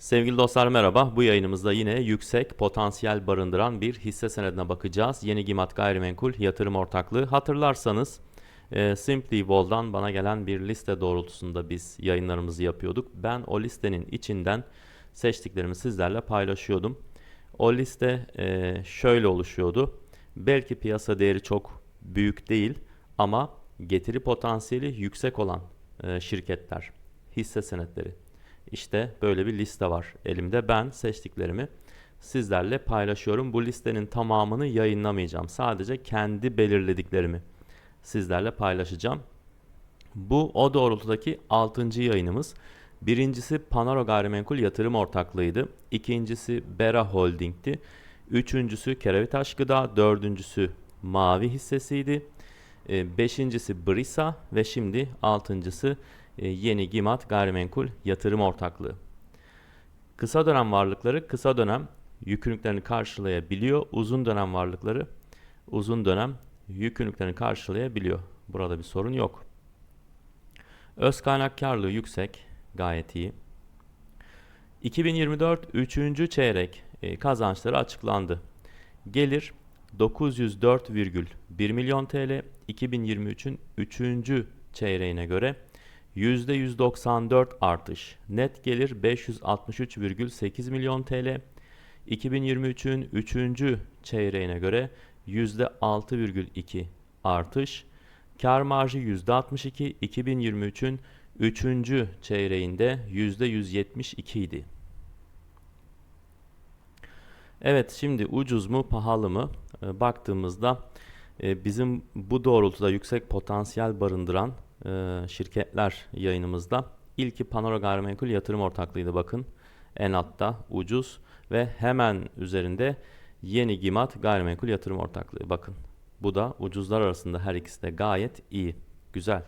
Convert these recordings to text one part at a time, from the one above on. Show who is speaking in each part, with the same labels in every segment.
Speaker 1: Sevgili dostlar merhaba. Bu yayınımızda yine yüksek potansiyel barındıran bir hisse senedine bakacağız. Yeni Gimat Gayrimenkul Yatırım Ortaklığı. Hatırlarsanız e, Simply Wall'dan bana gelen bir liste doğrultusunda biz yayınlarımızı yapıyorduk. Ben o listenin içinden seçtiklerimi sizlerle paylaşıyordum. O liste e, şöyle oluşuyordu. Belki piyasa değeri çok büyük değil ama getiri potansiyeli yüksek olan e, şirketler, hisse senetleri. İşte böyle bir liste var elimde. Ben seçtiklerimi sizlerle paylaşıyorum. Bu listenin tamamını yayınlamayacağım. Sadece kendi belirlediklerimi sizlerle paylaşacağım. Bu o doğrultudaki 6. yayınımız. Birincisi Panaro Gayrimenkul Yatırım Ortaklığı'ydı. İkincisi Bera Holding'ti. Üçüncüsü Kerevitaş Gıda. Dördüncüsü Mavi hissesiydi. E, Beşincisi Brisa ve şimdi altıncısı yeni Gimat Gayrimenkul Yatırım Ortaklığı. Kısa dönem varlıkları kısa dönem yükümlülüklerini karşılayabiliyor. Uzun dönem varlıkları uzun dönem yükümlülüklerini karşılayabiliyor. Burada bir sorun yok. Öz kaynak karlılığı yüksek, gayet iyi. 2024 3. çeyrek e, kazançları açıklandı. Gelir 904,1 milyon TL 2023'ün 3. çeyreğine göre %194 artış. Net gelir 563,8 milyon TL. 2023'ün 3. çeyreğine göre %6,2 artış. Kar marjı %62. 2023'ün 3. çeyreğinde %172 idi. Evet şimdi ucuz mu pahalı mı e, baktığımızda e, bizim bu doğrultuda yüksek potansiyel barındıran e, şirketler yayınımızda ilki Panoro Gayrimenkul Yatırım Ortaklığı'ydı bakın en altta ucuz ve hemen üzerinde yeni Gimat Gayrimenkul Yatırım Ortaklığı bakın bu da ucuzlar arasında her ikisi de gayet iyi güzel.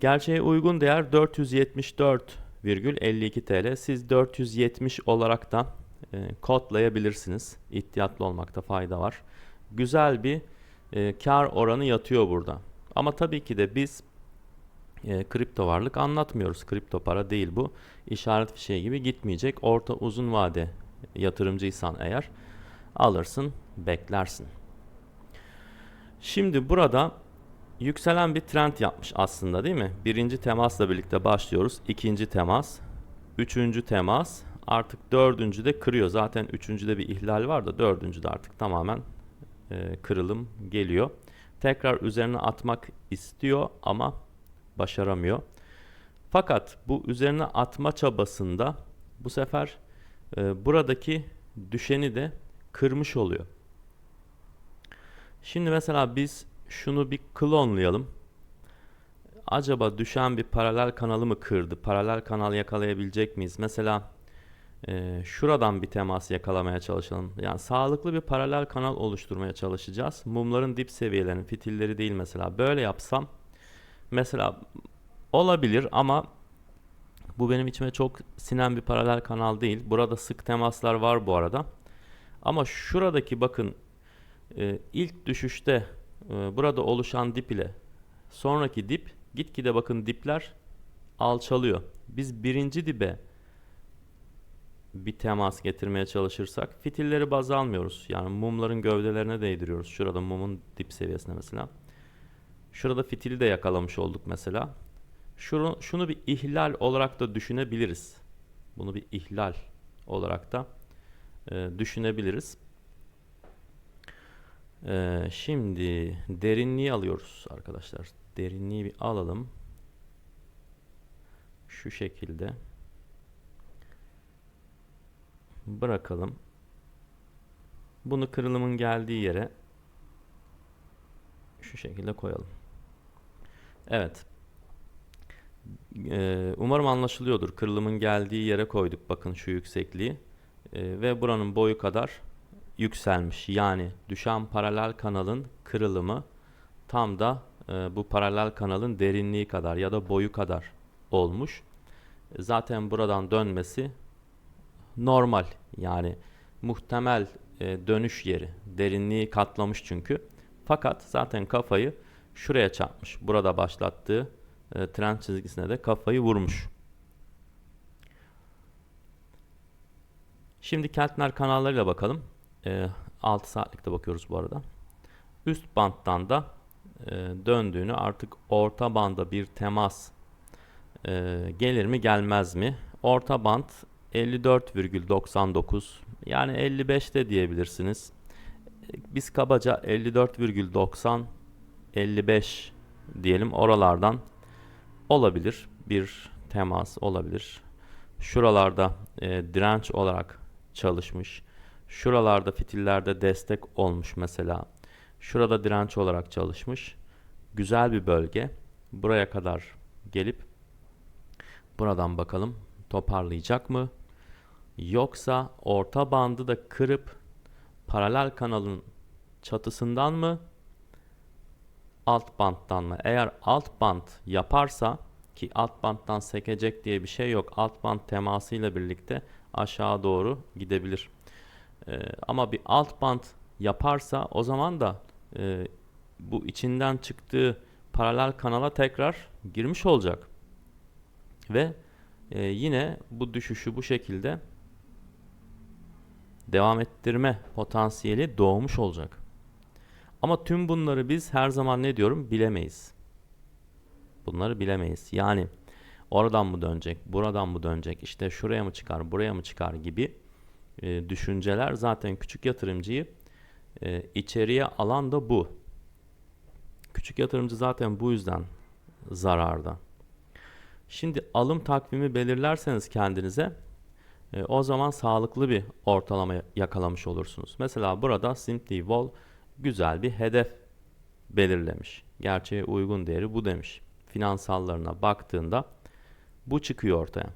Speaker 1: Gerçeğe uygun değer 474,52 TL. Siz 470 olarak da e, kodlayabilirsiniz. İhtiyatlı olmakta fayda var. Güzel bir e, kar oranı yatıyor burada. Ama tabii ki de biz e, kripto varlık anlatmıyoruz. Kripto para değil bu. İşaret fişeği gibi gitmeyecek. Orta uzun vade yatırımcıysan eğer alırsın, beklersin. Şimdi burada yükselen bir trend yapmış aslında değil mi? Birinci temasla birlikte başlıyoruz. İkinci temas, üçüncü temas, artık dördüncü de kırıyor. Zaten üçüncüde bir ihlal var da dördüncü de artık tamamen e, kırılım geliyor. Tekrar üzerine atmak istiyor ama başaramıyor. Fakat bu üzerine atma çabasında bu sefer e, buradaki düşeni de kırmış oluyor. Şimdi mesela biz şunu bir klonlayalım. Acaba düşen bir paralel kanalı mı kırdı? Paralel kanal yakalayabilecek miyiz? Mesela e, şuradan bir temas yakalamaya çalışalım. Yani sağlıklı bir paralel kanal oluşturmaya çalışacağız. Mumların dip seviyelerinin fitilleri değil mesela. Böyle yapsam mesela olabilir ama bu benim içime çok sinen bir paralel kanal değil. Burada sık temaslar var bu arada. Ama şuradaki bakın e, ilk düşüşte e, burada oluşan dip ile sonraki dip gitgide bakın dipler alçalıyor. Biz birinci dibe bir temas getirmeye çalışırsak fitilleri baz almıyoruz. Yani mumların gövdelerine değdiriyoruz. Şurada mumun dip seviyesine mesela. Şurada fitili de yakalamış olduk mesela. Şunu, şunu bir ihlal olarak da düşünebiliriz. Bunu bir ihlal olarak da e, düşünebiliriz. E, şimdi derinliği alıyoruz arkadaşlar. Derinliği bir alalım. Şu şekilde. Bırakalım. Bunu kırılımın geldiği yere şu şekilde koyalım. Evet. Ee, umarım anlaşılıyordur. Kırılımın geldiği yere koyduk bakın şu yüksekliği. Ee, ve buranın boyu kadar yükselmiş. Yani düşen paralel kanalın kırılımı tam da e, bu paralel kanalın derinliği kadar ya da boyu kadar olmuş. Zaten buradan dönmesi normal yani muhtemel e, dönüş yeri. Derinliği katlamış çünkü. Fakat zaten kafayı şuraya çarpmış. Burada başlattığı e, trend çizgisine de kafayı vurmuş. Şimdi Keltner kanallarıyla bakalım. Ee, 6 saatlikte bakıyoruz bu arada. Üst banttan da e, döndüğünü artık orta banda bir temas e, gelir mi gelmez mi? Orta band 54,99 yani 55 de diyebilirsiniz. Biz kabaca 54,90 55 diyelim oralardan olabilir bir temas olabilir. Şuralarda e, direnç olarak çalışmış. Şuralarda fitillerde destek olmuş mesela. Şurada direnç olarak çalışmış. Güzel bir bölge. Buraya kadar gelip buradan bakalım toparlayacak mı? Yoksa orta bandı da kırıp paralel kanalın çatısından mı alt banttan mı? Eğer alt bant yaparsa ki alt banttan sekecek diye bir şey yok. Alt bant temasıyla birlikte aşağı doğru gidebilir. Ee, ama bir alt bant yaparsa o zaman da e, bu içinden çıktığı paralel kanala tekrar girmiş olacak. Ve e, yine bu düşüşü bu şekilde devam ettirme potansiyeli doğmuş olacak. Ama tüm bunları biz her zaman ne diyorum bilemeyiz. Bunları bilemeyiz. Yani oradan mı dönecek, buradan mı dönecek, işte şuraya mı çıkar, buraya mı çıkar gibi e, düşünceler zaten küçük yatırımcıyı e, içeriye alan da bu. Küçük yatırımcı zaten bu yüzden zararda. Şimdi alım takvimi belirlerseniz kendinize e, o zaman sağlıklı bir ortalama yakalamış olursunuz. Mesela burada Simply Wall güzel bir hedef belirlemiş. Gerçeğe uygun değeri bu demiş. Finansallarına baktığında bu çıkıyor ortaya.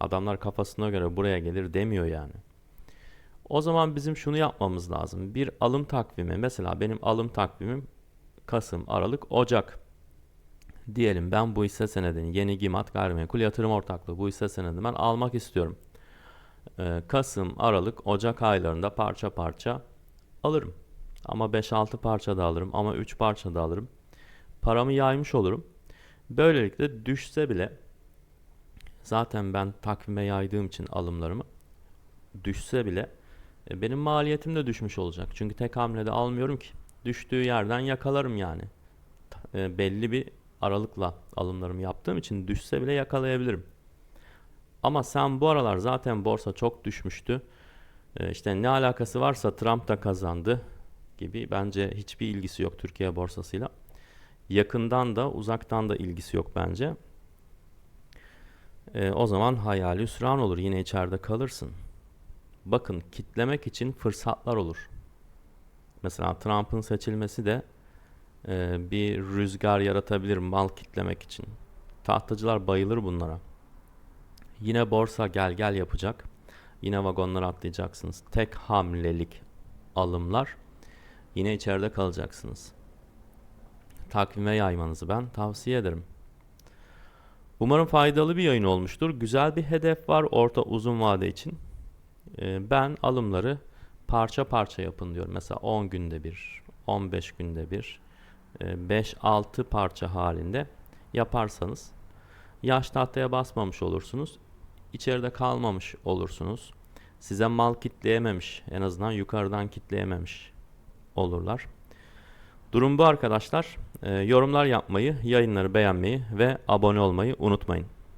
Speaker 1: Adamlar kafasına göre buraya gelir demiyor yani. O zaman bizim şunu yapmamız lazım. Bir alım takvimi mesela benim alım takvimim Kasım, Aralık, Ocak. Diyelim ben bu hisse senedini yeni GİMAT gayrimenkul yatırım ortaklığı bu hisse senedini ben almak istiyorum. Ee, Kasım, Aralık, Ocak aylarında parça parça alırım. Ama 5-6 parça da alırım ama 3 parça da alırım. Paramı yaymış olurum. Böylelikle düşse bile zaten ben takvime yaydığım için alımlarımı düşse bile e, benim maliyetim de düşmüş olacak. Çünkü tek hamlede almıyorum ki. Düştüğü yerden yakalarım yani. E, belli bir aralıkla alımlarımı yaptığım için düşse bile yakalayabilirim. Ama sen bu aralar zaten borsa çok düşmüştü. E, işte ne alakası varsa Trump da kazandı gibi bence hiçbir ilgisi yok Türkiye borsasıyla. Yakından da uzaktan da ilgisi yok bence. E, o zaman hayali hüsran olur. Yine içeride kalırsın. Bakın kitlemek için fırsatlar olur. Mesela Trump'ın seçilmesi de e, bir rüzgar yaratabilir mal kitlemek için. Tahtacılar bayılır bunlara. Yine borsa gel gel yapacak. Yine vagonlara atlayacaksınız. Tek hamlelik alımlar. Yine içeride kalacaksınız. Takvime yaymanızı ben tavsiye ederim. Umarım faydalı bir yayın olmuştur. Güzel bir hedef var orta uzun vade için. Ee, ben alımları parça parça yapın diyorum. Mesela 10 günde bir, 15 günde bir, 5-6 parça halinde yaparsanız yaş tahtaya basmamış olursunuz. İçeride kalmamış olursunuz. Size mal kitleyememiş, en azından yukarıdan kitleyememiş olurlar. Durum bu arkadaşlar. Ee, yorumlar yapmayı, yayınları beğenmeyi ve abone olmayı unutmayın.